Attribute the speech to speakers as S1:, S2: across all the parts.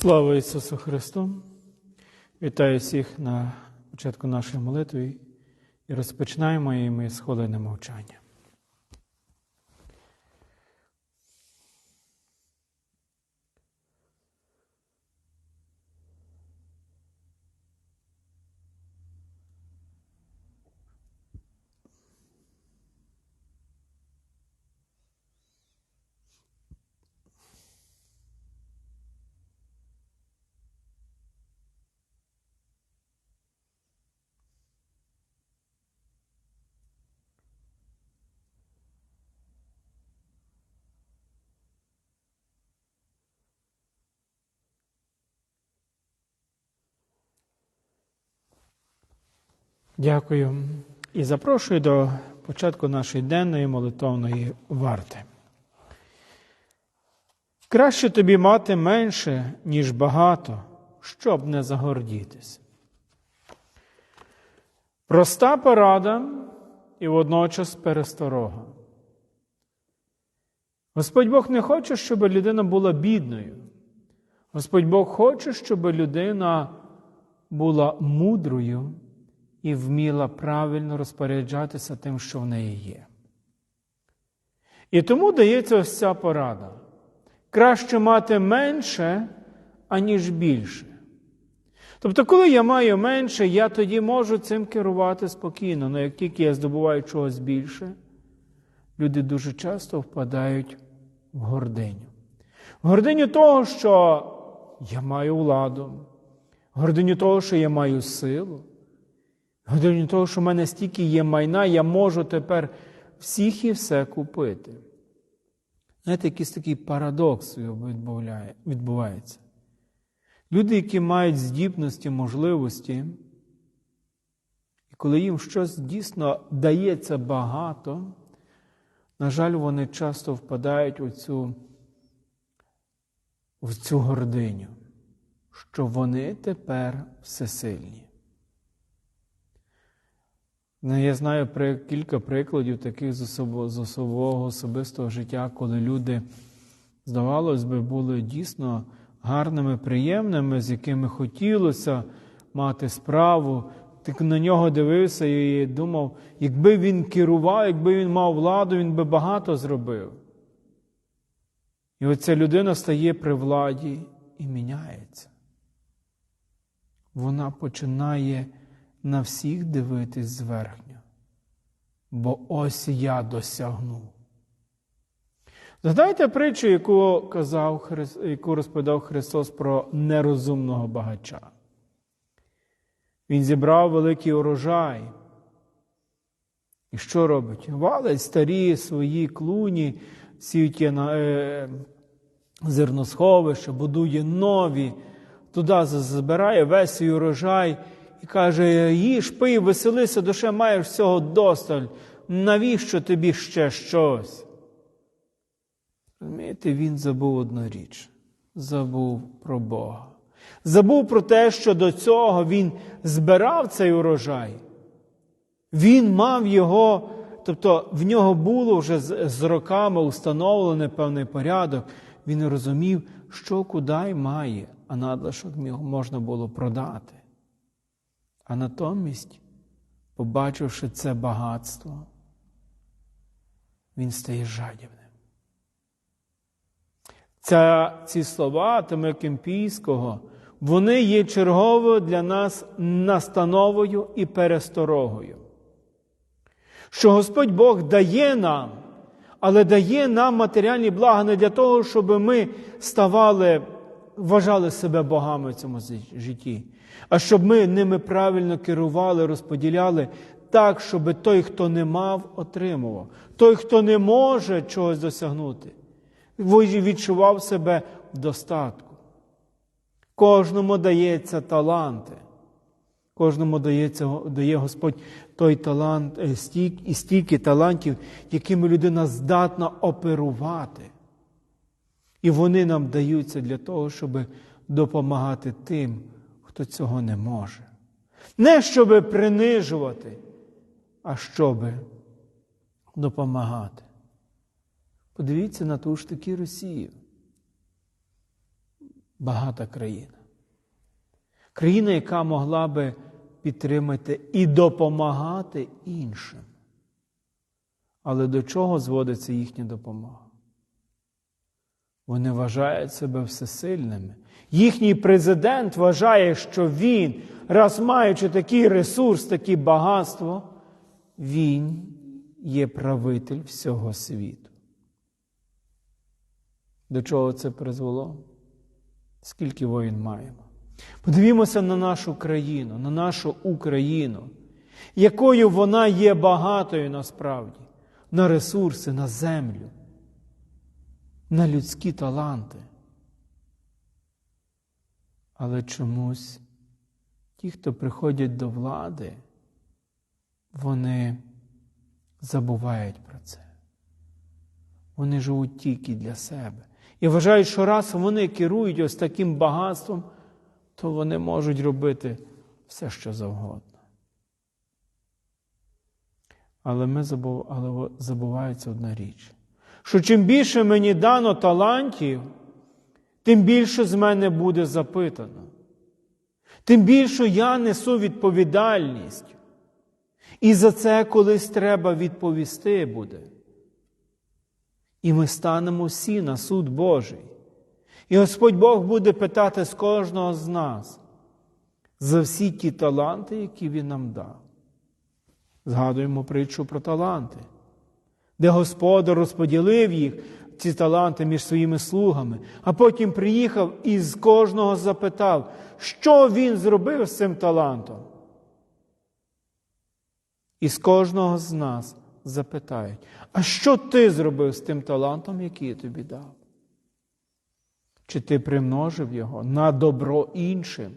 S1: Слава Ісусу Христу! Вітаю всіх на початку нашої молитви і розпочинаємо її ми з хвилини мовчання. Дякую і запрошую до початку нашої денної молитовної варти. Краще тобі мати менше, ніж багато, щоб не загордітися. Проста порада і водночас пересторога. Господь Бог не хоче, щоб людина була бідною. Господь Бог хоче, щоб людина була мудрою і вміла правильно розпоряджатися тим, що в неї є. І тому дається ось ця порада. Краще мати менше, аніж більше. Тобто, коли я маю менше, я тоді можу цим керувати спокійно. Але як тільки я здобуваю чогось більше, люди дуже часто впадають в гординю. В гординю того, що я маю владу, в гординю того, що я маю силу, в того, що в мене стільки є майна, я можу тепер всіх і все купити. Знаєте, якийсь такий парадокс відбувається. Люди, які мають здібності, можливості, і коли їм щось дійсно дається багато, на жаль, вони часто впадають у цю, в цю гординю, що вони тепер всесильні. Ну, Я знаю при кілька прикладів таких з особового особистого життя, коли люди, здавалось би, були дійсно гарними, приємними, з якими хотілося мати справу. Ти на нього дивився і думав, якби він керував, якби він мав владу, він би багато зробив. І оця людина стає при владі і міняється. Вона починає на всіх дивитись зверхньо, бо ось я досягнув. Згадайте притчу, яку казав, яку розповідав Христос про нерозумного багача. Він зібрав великий урожай. І що робить? Валить старі свої клуні, сіють на е, зерносховища, будує нові, туди збирає весь свій урожай і каже: їж, пий, веселися, душе маєш всього досталь. Навіщо тобі ще щось? Розумієте, він забув одну річ, забув про Бога. Забув про те, що до цього він збирав цей урожай. Він мав його, тобто в нього було вже з роками установлений певний порядок. Він розумів, що куди має, а надлишок можна було продати. А натомість, побачивши це багатство, він стає жадібним. Ця, Ці слова Тиме Кемпійського, вони є черговою для нас настановою і пересторогою. Що Господь Бог дає нам, але дає нам матеріальні блага не для того, щоб ми ставали, вважали себе богами в цьому житті, а щоб ми ними правильно керували, розподіляли так, щоб той, хто не мав, отримував, той, хто не може чогось досягнути, відчував себе в достатку. Кожному дається таланти. Кожному дається, дає Господь той талант е, стік, і стільки талантів, якими людина здатна оперувати. І вони нам даються для того, щоб допомагати тим, хто цього не може. Не щоб принижувати, а щоб допомагати. Подивіться на ту ж таки Росію. багата країна. Країна, яка могла би підтримати і допомагати іншим. Але до чого зводиться їхня допомога? Вони вважають себе всесильними. Їхній президент вважає, що він, раз маючи такий ресурс, таке багатство, він є правитель всього світу. До чого це призвело? Скільки воїн маємо? Подивімося на нашу країну, на нашу Україну, якою вона є багатою насправді, на ресурси, на землю, на людські таланти. Але чомусь ті, хто приходять до влади, вони забувають про це. Вони живуть тільки для себе. І вважають, що раз вони керують ось таким багатством, то вони можуть робити все, що завгодно. Але ми забув... Але забувається одна річ, що чим більше мені дано талантів, тим більше з мене буде запитано. Тим більше я несу відповідальність. І за це колись треба відповісти буде. І ми станемо всі на суд Божий. І Господь Бог буде питати з кожного з нас за всі ті таланти, які Він нам дав. Згадуємо притчу про таланти, де Господар розподілив їх, ці таланти між своїми слугами, а потім приїхав і з кожного запитав, що він зробив з цим талантом. І з кожного з нас запитають, а що ти зробив з тим талантом, який я тобі дав? Чи ти примножив його на добро іншим?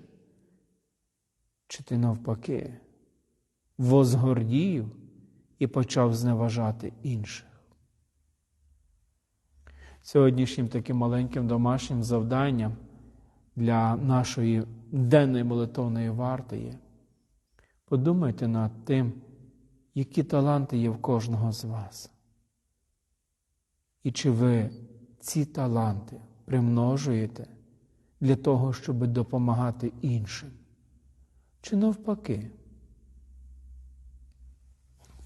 S1: Чи ти навпаки возгордів і почав зневажати інших? Сьогоднішнім таким маленьким домашнім завданням для нашої денної молитовної варти. Подумайте над тим, які таланти є в кожного з вас. І чи ви ці таланти примножуєте для того, щоб допомагати іншим? Чи навпаки?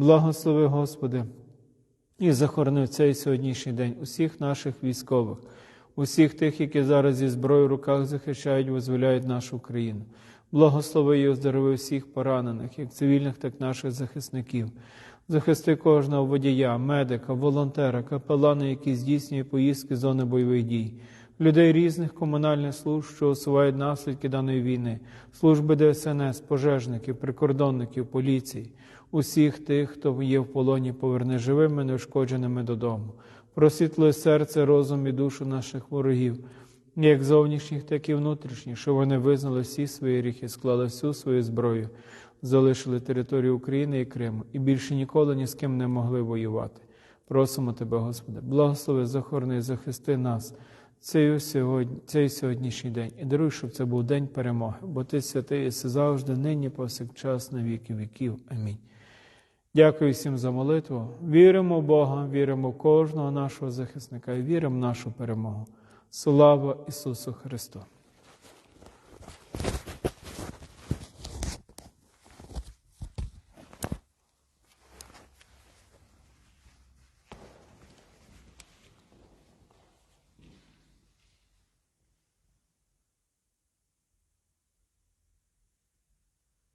S1: благослови, Господи, і захорони цей сьогоднішній день усіх наших військових, усіх тих, які зараз зі зброєю в руках захищають, визволяють нашу країну. Благослови і оздорови всіх поранених, як цивільних, так і наших захисників. Захисти кожного водія, медика, волонтера, капелана, які здійснює поїздки з зони бойових дій, людей різних комунальних служб, що усувають наслідки даної війни, служби ДСНС, пожежників, прикордонників, поліції, усіх тих, хто є в полоні, поверне живими, неушкодженими додому. Просвітлуй серце, розум і душу наших ворогів, як зовнішніх, так і внутрішніх, що вони визнали всі свої гріхи, склали всю свою зброю залишили територію України і Криму і більше ніколи ні з ким не могли воювати. Просимо Тебе, Господи, благослови, захорони, захисти нас цей, сьогодні, цей сьогоднішній день і даруй, щоб це був день перемоги, бо Ти святий, і завжди, нині, повсякчас, на віки віків. Амінь. Дякую всім за молитву. Віримо в Бога, віримо в кожного нашого захисника і віримо в нашу перемогу. Слава Ісусу Христу!